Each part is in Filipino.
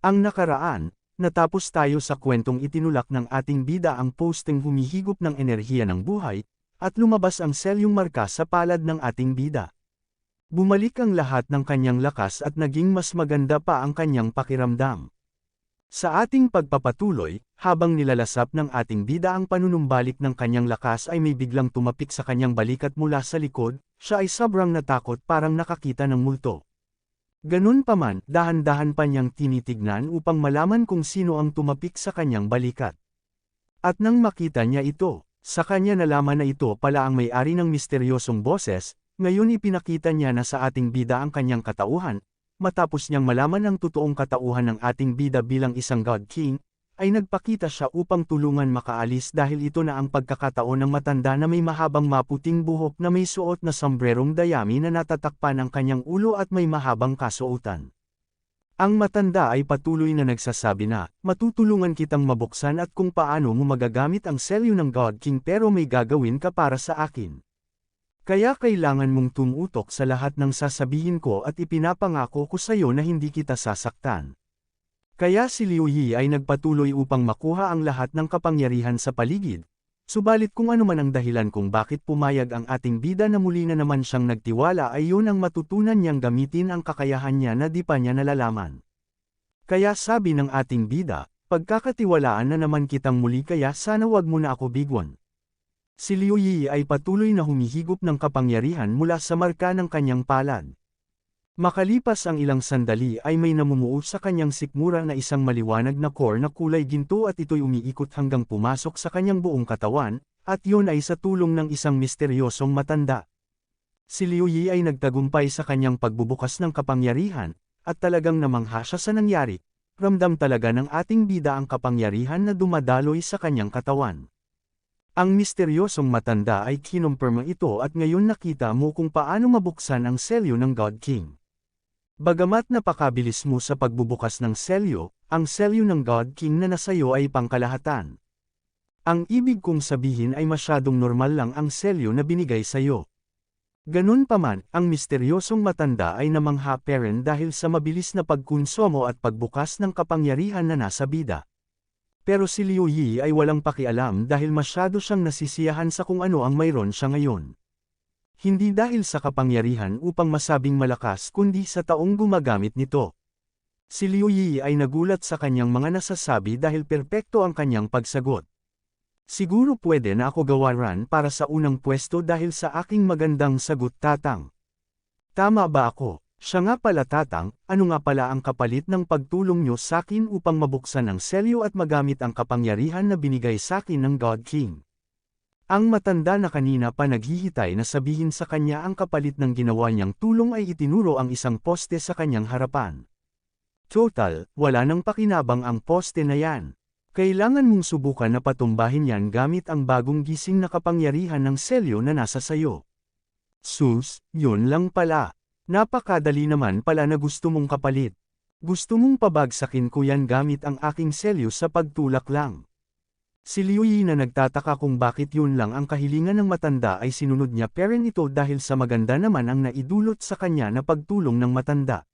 Ang nakaraan, natapos tayo sa kwentong itinulak ng ating bida ang posting humihigop ng enerhiya ng buhay, at lumabas ang selyong marka sa palad ng ating bida. Bumalik ang lahat ng kanyang lakas at naging mas maganda pa ang kanyang pakiramdam. Sa ating pagpapatuloy, habang nilalasap ng ating bida ang panunumbalik ng kanyang lakas ay may biglang tumapik sa kanyang balikat mula sa likod, siya ay sobrang natakot parang nakakita ng multo. Ganun pa man, dahan-dahan pa niyang tinitignan upang malaman kung sino ang tumapik sa kanyang balikat. At nang makita niya ito, sa kanya nalaman na ito pala ang may-ari ng misteryosong boses, ngayon ipinakita niya na sa ating bida ang kanyang katauhan, matapos niyang malaman ang totoong katauhan ng ating bida bilang isang God King, ay nagpakita siya upang tulungan makaalis dahil ito na ang pagkakataon ng matanda na may mahabang maputing buhok na may suot na sombrerong dayami na natatakpan ang kanyang ulo at may mahabang kasuotan. Ang matanda ay patuloy na nagsasabi na, matutulungan kitang mabuksan at kung paano mo magagamit ang selyo ng God King pero may gagawin ka para sa akin. Kaya kailangan mong tumutok sa lahat ng sasabihin ko at ipinapangako ko sa iyo na hindi kita sasaktan. Kaya si Liu Yi ay nagpatuloy upang makuha ang lahat ng kapangyarihan sa paligid. Subalit kung ano man ang dahilan kung bakit pumayag ang ating bida na muli na naman siyang nagtiwala ay yun ang matutunan niyang gamitin ang kakayahan niya na di pa niya nalalaman. Kaya sabi ng ating bida, pagkakatiwalaan na naman kitang muli kaya sana wag mo na ako bigwan. Si Liu Yi ay patuloy na humihigop ng kapangyarihan mula sa marka ng kanyang palad. Makalipas ang ilang sandali ay may namumuo sa kanyang sikmura na isang maliwanag na core na kulay ginto at ito'y umiikot hanggang pumasok sa kanyang buong katawan, at yun ay sa tulong ng isang misteryosong matanda. Si Liu Yi ay nagtagumpay sa kanyang pagbubukas ng kapangyarihan, at talagang namangha siya sa nangyari, ramdam talaga ng ating bida ang kapangyarihan na dumadaloy sa kanyang katawan. Ang misteryosong matanda ay kinumpirma ito at ngayon nakita mo kung paano mabuksan ang selyo ng God King. Bagamat napakabilis mo sa pagbubukas ng selyo, ang selyo ng God King na nasayo ay pangkalahatan. Ang ibig kong sabihin ay masyadong normal lang ang selyo na binigay sayo. Ganun pa man, ang misteryosong matanda ay namangha peren dahil sa mabilis na pagkonsomo at pagbukas ng kapangyarihan na nasa bida. Pero si Liu Yi ay walang pakialam dahil masyado siyang nasisiyahan sa kung ano ang mayroon siya ngayon. Hindi dahil sa kapangyarihan upang masabing malakas kundi sa taong gumagamit nito. Si Liu Yi ay nagulat sa kanyang mga nasasabi dahil perpekto ang kanyang pagsagot. Siguro pwede na ako gawaran para sa unang pwesto dahil sa aking magandang sagot tatang. Tama ba ako? Siya nga pala tatang, ano nga pala ang kapalit ng pagtulong nyo sa akin upang mabuksan ang selyo at magamit ang kapangyarihan na binigay sa akin ng God King? Ang matanda na kanina pa naghihitay na sabihin sa kanya ang kapalit ng ginawa niyang tulong ay itinuro ang isang poste sa kanyang harapan. Total, wala nang pakinabang ang poste na yan. Kailangan mong subukan na patumbahin yan gamit ang bagong gising na kapangyarihan ng selyo na nasa sayo. Sus, yun lang pala. Napakadali naman pala na gusto mong kapalit. Gusto mong pabagsakin ko yan gamit ang aking selyo sa pagtulak lang. Si Liu Yi na nagtataka kung bakit yun lang ang kahilingan ng matanda ay sinunod niya peren ito dahil sa maganda naman ang naidulot sa kanya na pagtulong ng matanda.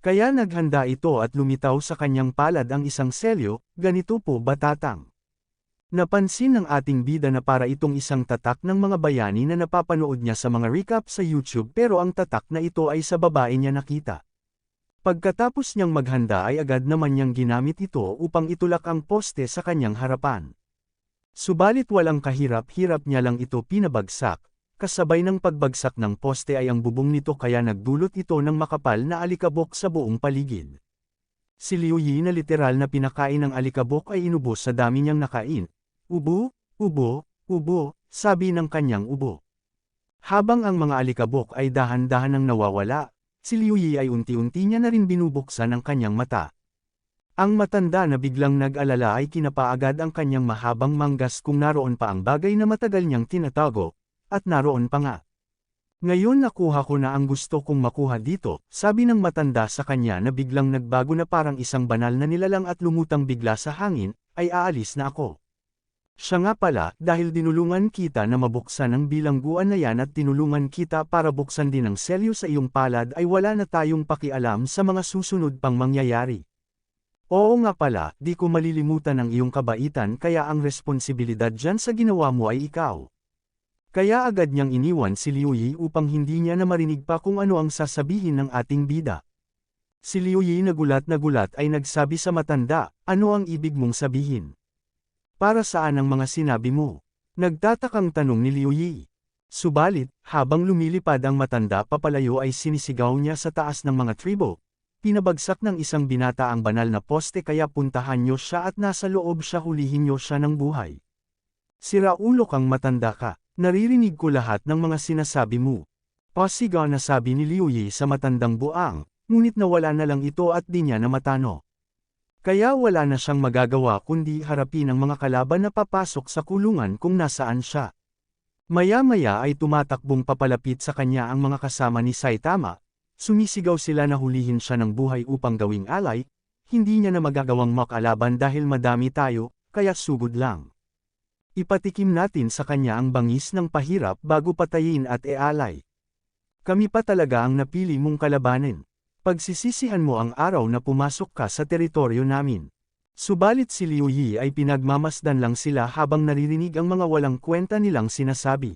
Kaya naghanda ito at lumitaw sa kanyang palad ang isang selyo, ganito po batatang. Napansin ng ating bida na para itong isang tatak ng mga bayani na napapanood niya sa mga recap sa YouTube pero ang tatak na ito ay sa babae niya nakita. Pagkatapos niyang maghanda ay agad naman niyang ginamit ito upang itulak ang poste sa kanyang harapan. Subalit walang kahirap-hirap niya lang ito pinabagsak, kasabay ng pagbagsak ng poste ay ang bubong nito kaya nagdulot ito ng makapal na alikabok sa buong paligid. Si Liu Yi na literal na pinakain ng alikabok ay inubos sa dami niyang nakain. Ubo, ubo, ubo, sabi ng kanyang ubo. Habang ang mga alikabok ay dahan-dahan nang nawawala, si Liu Yi ay unti-unti niya na rin binubuksan ang kanyang mata. Ang matanda na biglang nag-alala ay kinapaagad ang kanyang mahabang manggas kung naroon pa ang bagay na matagal niyang tinatago, at naroon pa nga. Ngayon nakuha ko na ang gusto kong makuha dito, sabi ng matanda sa kanya na biglang nagbago na parang isang banal na nilalang at lumutang bigla sa hangin, ay aalis na ako. Siya nga pala, dahil dinulungan kita na mabuksan ang bilangguan na yan at tinulungan kita para buksan din ang selyo sa iyong palad ay wala na tayong pakialam sa mga susunod pang mangyayari. Oo nga pala, di ko malilimutan ang iyong kabaitan kaya ang responsibilidad dyan sa ginawa mo ay ikaw. Kaya agad niyang iniwan si Liu Yi upang hindi niya na marinig pa kung ano ang sasabihin ng ating bida. Si Liu Yi nagulat na gulat ay nagsabi sa matanda, ano ang ibig mong sabihin? Para saan ang mga sinabi mo? Nagtatakang tanong ni Liu Yi. Subalit, habang lumilipad ang matanda papalayo ay sinisigaw niya sa taas ng mga tribo, Pinabagsak ng isang binata ang banal na poste kaya puntahan niyo siya at nasa loob siya hulihin niyo siya ng buhay. Siraulo kang matanda ka, naririnig ko lahat ng mga sinasabi mo. Pasigaw na sabi ni Liu Yi sa matandang buang, ngunit nawala na lang ito at di niya na matano. Kaya wala na siyang magagawa kundi harapin ang mga kalaban na papasok sa kulungan kung nasaan siya. Maya-maya ay tumatakbong papalapit sa kanya ang mga kasama ni Saitama, Sumisigaw sila na hulihin siya ng buhay upang gawing alay, hindi niya na magagawang makalaban dahil madami tayo, kaya sugod lang. Ipatikim natin sa kanya ang bangis ng pahirap bago patayin at ealay. Kami pa talaga ang napili mong kalabanin. Pagsisisihan mo ang araw na pumasok ka sa teritoryo namin. Subalit si Liu Yi ay pinagmamasdan lang sila habang naririnig ang mga walang kwenta nilang sinasabi.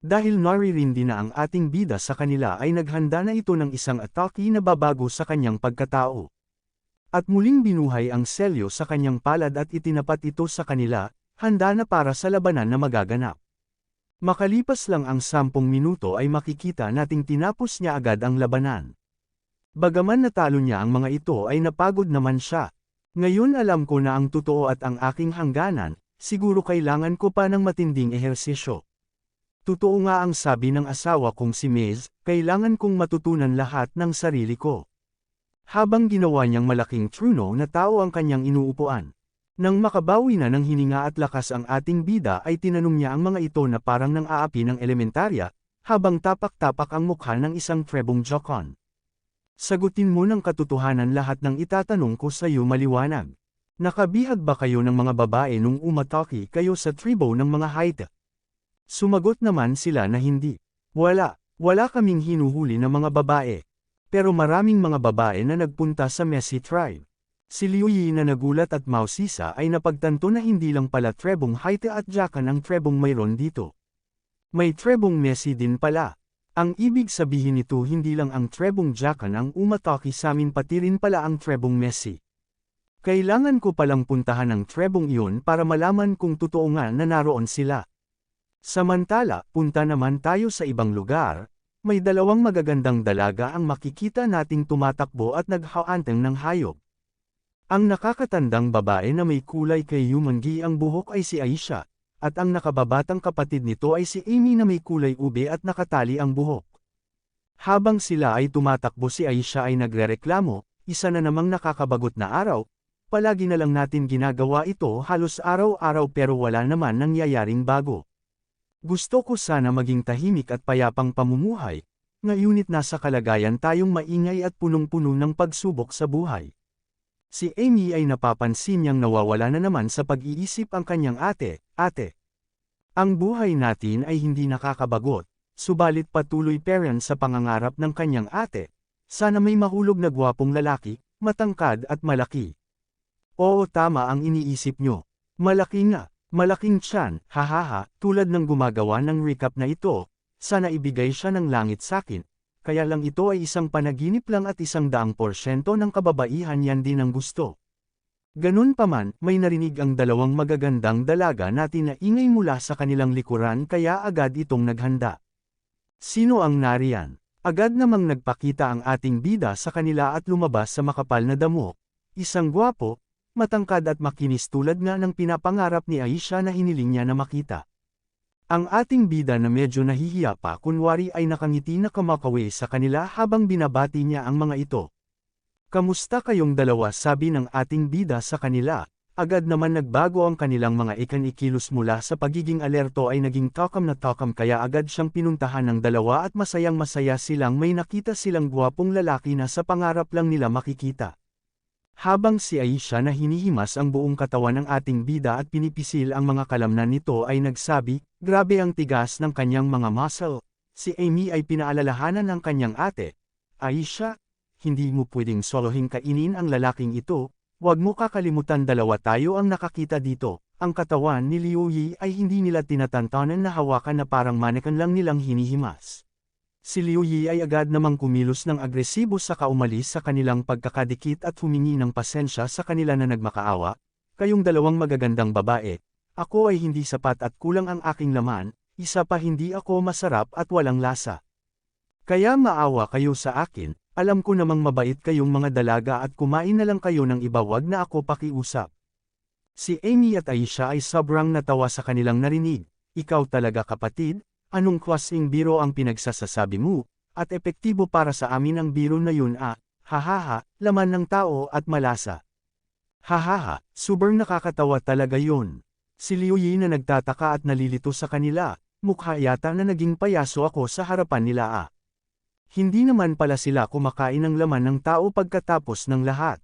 Dahil naririndi na ang ating bida sa kanila ay naghanda na ito ng isang atake na babago sa kanyang pagkatao. At muling binuhay ang selyo sa kanyang palad at itinapat ito sa kanila, handa na para sa labanan na magaganap. Makalipas lang ang sampung minuto ay makikita nating tinapos niya agad ang labanan. Bagaman natalo niya ang mga ito ay napagod naman siya. Ngayon alam ko na ang totoo at ang aking hangganan, siguro kailangan ko pa ng matinding ehersisyo. Totoo nga ang sabi ng asawa kong si Miz, kailangan kong matutunan lahat ng sarili ko. Habang ginawa niyang malaking truno na tao ang kanyang inuupuan. Nang makabawi na ng hininga at lakas ang ating bida ay tinanong niya ang mga ito na parang nang aapi ng elementarya, habang tapak-tapak ang mukha ng isang trebong Jokon. Sagutin mo ng katotohanan lahat ng itatanong ko sa iyo maliwanag. Nakabihag ba kayo ng mga babae nung umatake kayo sa tribo ng mga Haida? Sumagot naman sila na hindi. Wala, wala kaming hinuhuli ng mga babae. Pero maraming mga babae na nagpunta sa Messi tribe. Si Liu Yi na nagulat at Mausisa ay napagtanto na hindi lang pala trebong Haite at Jakan ang trebong mayroon dito. May trebong Messi din pala. Ang ibig sabihin nito hindi lang ang trebong Jakan ang umataki sa amin pati rin pala ang trebong Messi. Kailangan ko palang puntahan ang trebong iyon para malaman kung totoo nga na naroon sila. Samantala, punta naman tayo sa ibang lugar, may dalawang magagandang dalaga ang makikita nating tumatakbo at naghaanteng ng hayop. Ang nakakatandang babae na may kulay kay Yumangi ang buhok ay si Aisha, at ang nakababatang kapatid nito ay si Amy na may kulay ube at nakatali ang buhok. Habang sila ay tumatakbo si Aisha ay nagrereklamo, isa na namang nakakabagot na araw, palagi na lang natin ginagawa ito halos araw-araw pero wala naman nangyayaring bago. Gusto ko sana maging tahimik at payapang pamumuhay, ngayunit nasa kalagayan tayong maingay at punong-puno ng pagsubok sa buhay. Si Amy ay napapansin niyang nawawala na naman sa pag-iisip ang kanyang ate, ate. Ang buhay natin ay hindi nakakabagot, subalit patuloy parent sa pangangarap ng kanyang ate, sana may mahulog na gwapong lalaki, matangkad at malaki. Oo tama ang iniisip nyo. Malaki nga, Malaking tiyan, hahaha, tulad ng gumagawa ng recap na ito, sana ibigay siya ng langit sakin, kaya lang ito ay isang panaginip lang at isang daang porsyento ng kababaihan yan din ang gusto. Ganun pa man, may narinig ang dalawang magagandang dalaga natin na ingay mula sa kanilang likuran kaya agad itong naghanda. Sino ang nariyan? Agad namang nagpakita ang ating bida sa kanila at lumabas sa makapal na damo. Isang gwapo, matangkad at makinis tulad nga ng pinapangarap ni Aisha na hiniling niya na makita. Ang ating bida na medyo nahihiya pa kunwari ay nakangiti na kamakawi sa kanila habang binabati niya ang mga ito. Kamusta kayong dalawa sabi ng ating bida sa kanila, agad naman nagbago ang kanilang mga ikan-ikilos mula sa pagiging alerto ay naging takam na takam kaya agad siyang pinuntahan ng dalawa at masayang masaya silang may nakita silang guwapong lalaki na sa pangarap lang nila makikita. Habang si Aisha na hinihimas ang buong katawan ng ating bida at pinipisil ang mga kalamnan nito ay nagsabi, grabe ang tigas ng kanyang mga muscle. Si Amy ay pinaalalahanan ng kanyang ate, Aisha, hindi mo pwedeng solohin kainin ang lalaking ito, Huwag mo kakalimutan dalawa tayo ang nakakita dito. Ang katawan ni Liu Yi ay hindi nila tinatantanan na hawakan na parang manekan lang nilang hinihimas. Si Liu Yi ay agad namang kumilos ng agresibo sa kaumalis sa kanilang pagkakadikit at humingi ng pasensya sa kanila na nagmakaawa, kayong dalawang magagandang babae, ako ay hindi sapat at kulang ang aking laman, isa pa hindi ako masarap at walang lasa. Kaya maawa kayo sa akin, alam ko namang mabait kayong mga dalaga at kumain na lang kayo ng iba wag na ako pakiusap. Si Amy at Aisha ay sobrang natawa sa kanilang narinig, ikaw talaga kapatid, anong klaseng biro ang pinagsasasabi mo, at epektibo para sa amin ang biro na yun ah, hahaha, laman ng tao at malasa. Hahaha, sobrang nakakatawa talaga yun. Si Liu Yi na nagtataka at nalilito sa kanila, mukha yata na naging payaso ako sa harapan nila ah. Hindi naman pala sila kumakain ng laman ng tao pagkatapos ng lahat.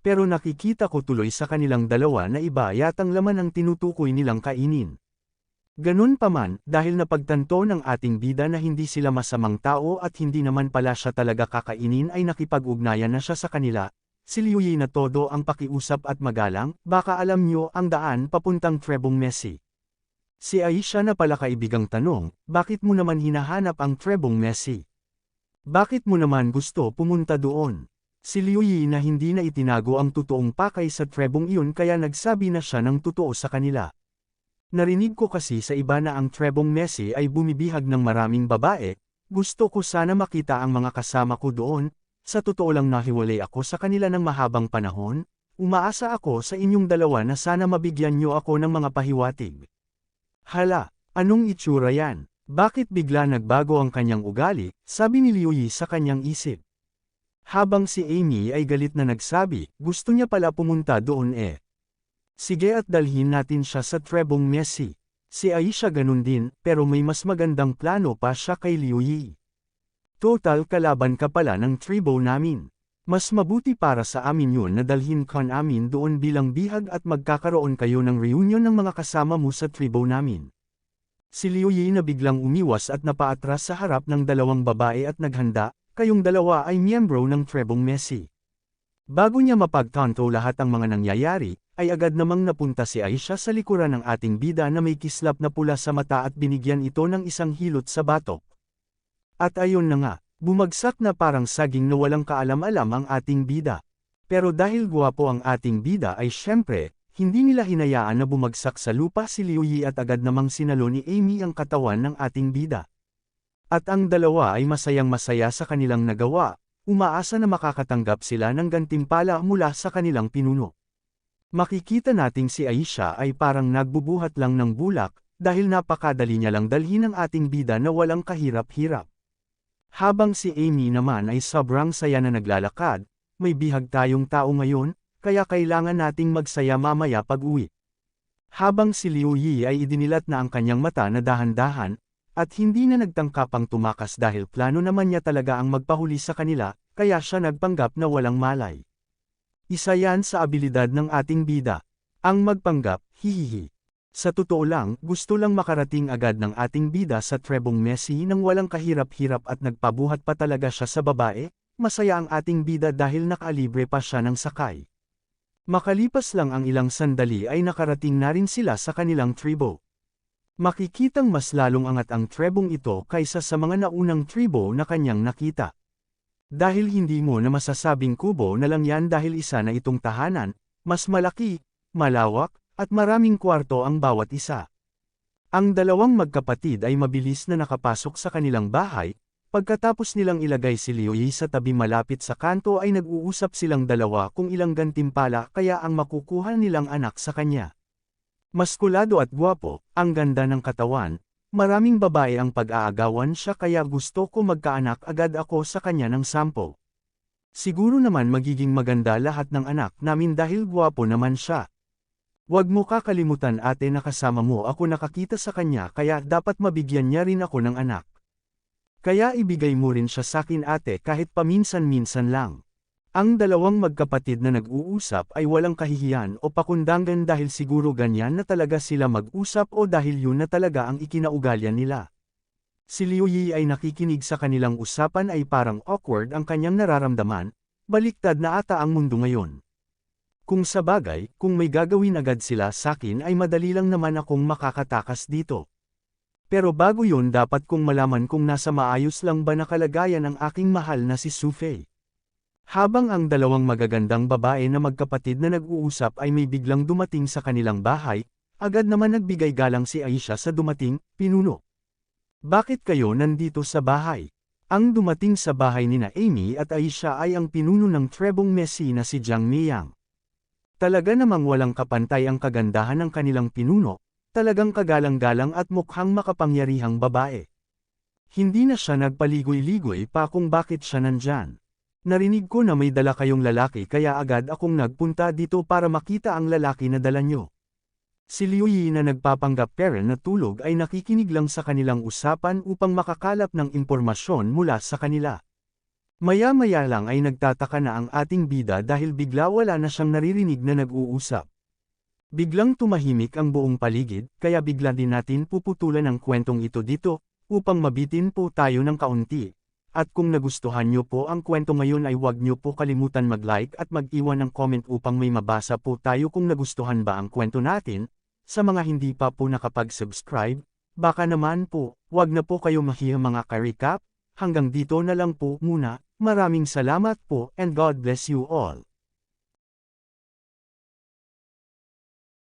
Pero nakikita ko tuloy sa kanilang dalawa na iba yatang laman ang tinutukoy nilang kainin. Ganun pa man, dahil napagtanto ng ating bida na hindi sila masamang tao at hindi naman pala siya talaga kakainin ay nakipag-ugnayan na siya sa kanila, si Liu Yi na todo ang pakiusap at magalang, baka alam nyo ang daan papuntang Trebong Messi. Si Aisha na pala kaibigang tanong, bakit mo naman hinahanap ang Trebong Messi? Bakit mo naman gusto pumunta doon? Si Liu Yi na hindi na itinago ang totoong pakay sa trebong iyon kaya nagsabi na siya ng totoo sa kanila. Narinig ko kasi sa iba na ang trebong Messi ay bumibihag ng maraming babae, gusto ko sana makita ang mga kasama ko doon, sa totoo lang nahiwalay ako sa kanila ng mahabang panahon, umaasa ako sa inyong dalawa na sana mabigyan nyo ako ng mga pahiwatig. Hala, anong itsura yan? Bakit bigla nagbago ang kanyang ugali, sabi ni Liu Yi sa kanyang isip. Habang si Amy ay galit na nagsabi, gusto niya pala pumunta doon eh. Sige at dalhin natin siya sa Trebong Messi. Si Aisha ganun din, pero may mas magandang plano pa siya kay Liu Yi. Total kalaban ka pala ng tribo namin. Mas mabuti para sa amin yun na dalhin ka namin doon bilang bihag at magkakaroon kayo ng reunion ng mga kasama mo sa tribo namin. Si Liu Yi na biglang umiwas at napaatras sa harap ng dalawang babae at naghanda, kayong dalawa ay miyembro ng Trebong Messi. Bago niya mapagtanto lahat ang mga nangyayari, ay agad namang napunta si Aisha sa likuran ng ating bida na may kislap na pula sa mata at binigyan ito ng isang hilot sa batok. At ayon na nga, bumagsak na parang saging na walang kaalam-alam ang ating bida. Pero dahil guwapo ang ating bida ay syempre, hindi nila hinayaan na bumagsak sa lupa si Liu Yi at agad namang sinalo ni Amy ang katawan ng ating bida. At ang dalawa ay masayang masaya sa kanilang nagawa, umaasa na makakatanggap sila ng gantimpala mula sa kanilang pinuno. Makikita nating si Aisha ay parang nagbubuhat lang ng bulak, dahil napakadali niya lang dalhin ang ating bida na walang kahirap-hirap. Habang si Amy naman ay sobrang saya na naglalakad, may bihag tayong tao ngayon, kaya kailangan nating magsaya mamaya pag-uwi. Habang si Liu Yi ay idinilat na ang kanyang mata na dahan-dahan, at hindi na nagtangka tumakas dahil plano naman niya talaga ang magpahuli sa kanila, kaya siya nagpanggap na walang malay. Isa yan sa abilidad ng ating bida. Ang magpanggap, hihihi. Sa totoo lang, gusto lang makarating agad ng ating bida sa Trebong Messi nang walang kahirap-hirap at nagpabuhat pa talaga siya sa babae, masaya ang ating bida dahil nakalibre pa siya ng sakay. Makalipas lang ang ilang sandali ay nakarating na rin sila sa kanilang tribo. Makikitang mas lalong angat ang trebong ito kaysa sa mga naunang tribo na kanyang nakita. Dahil hindi mo na masasabing kubo na lang yan dahil isa na itong tahanan, mas malaki, malawak, at maraming kwarto ang bawat isa. Ang dalawang magkapatid ay mabilis na nakapasok sa kanilang bahay, pagkatapos nilang ilagay si Liuyi sa tabi malapit sa kanto ay nag-uusap silang dalawa kung ilang gantimpala kaya ang makukuha nilang anak sa kanya. Maskulado at guwapo, ang ganda ng katawan, maraming babae ang pag-aagawan siya kaya gusto ko magkaanak agad ako sa kanya ng sampo. Siguro naman magiging maganda lahat ng anak namin dahil guwapo naman siya. Huwag mo kakalimutan ate na kasama mo ako nakakita sa kanya kaya dapat mabigyan niya rin ako ng anak. Kaya ibigay mo rin siya sa akin ate kahit paminsan-minsan lang. Ang dalawang magkapatid na nag-uusap ay walang kahihiyan o pakundangan dahil siguro ganyan na talaga sila mag-usap o dahil yun na talaga ang ikinaugalyan nila. Si Liu Yi ay nakikinig sa kanilang usapan ay parang awkward ang kanyang nararamdaman, baliktad na ata ang mundo ngayon. Kung sa bagay, kung may gagawin agad sila sakin ay madali lang naman akong makakatakas dito. Pero bago yun dapat kong malaman kung nasa maayos lang ba nakalagayan ang aking mahal na si Sufei. Habang ang dalawang magagandang babae na magkapatid na nag-uusap ay may biglang dumating sa kanilang bahay, agad naman nagbigay galang si Aisha sa dumating, pinuno. Bakit kayo nandito sa bahay? Ang dumating sa bahay ni na Amy at Aisha ay ang pinuno ng Trebong Messi na si Jiang Miyang. Talaga namang walang kapantay ang kagandahan ng kanilang pinuno, talagang kagalang-galang at mukhang makapangyarihang babae. Hindi na siya nagpaligoy-ligoy pa kung bakit siya nandyan. Narinig ko na may dala kayong lalaki kaya agad akong nagpunta dito para makita ang lalaki na dala nyo. Si Liu Yi na nagpapanggap pera na tulog ay nakikinig lang sa kanilang usapan upang makakalap ng impormasyon mula sa kanila. Maya-maya lang ay nagtataka na ang ating bida dahil bigla wala na siyang naririnig na nag-uusap. Biglang tumahimik ang buong paligid, kaya bigla din natin puputulan ang kwentong ito dito, upang mabitin po tayo ng kaunti. At kung nagustuhan nyo po ang kwento ngayon ay huwag nyo po kalimutan mag-like at mag-iwan ng comment upang may mabasa po tayo kung nagustuhan ba ang kwento natin. Sa mga hindi pa po nakapag-subscribe, baka naman po, huwag na po kayo mahiya mga ka-recap, hanggang dito na lang po muna, maraming salamat po and God bless you all.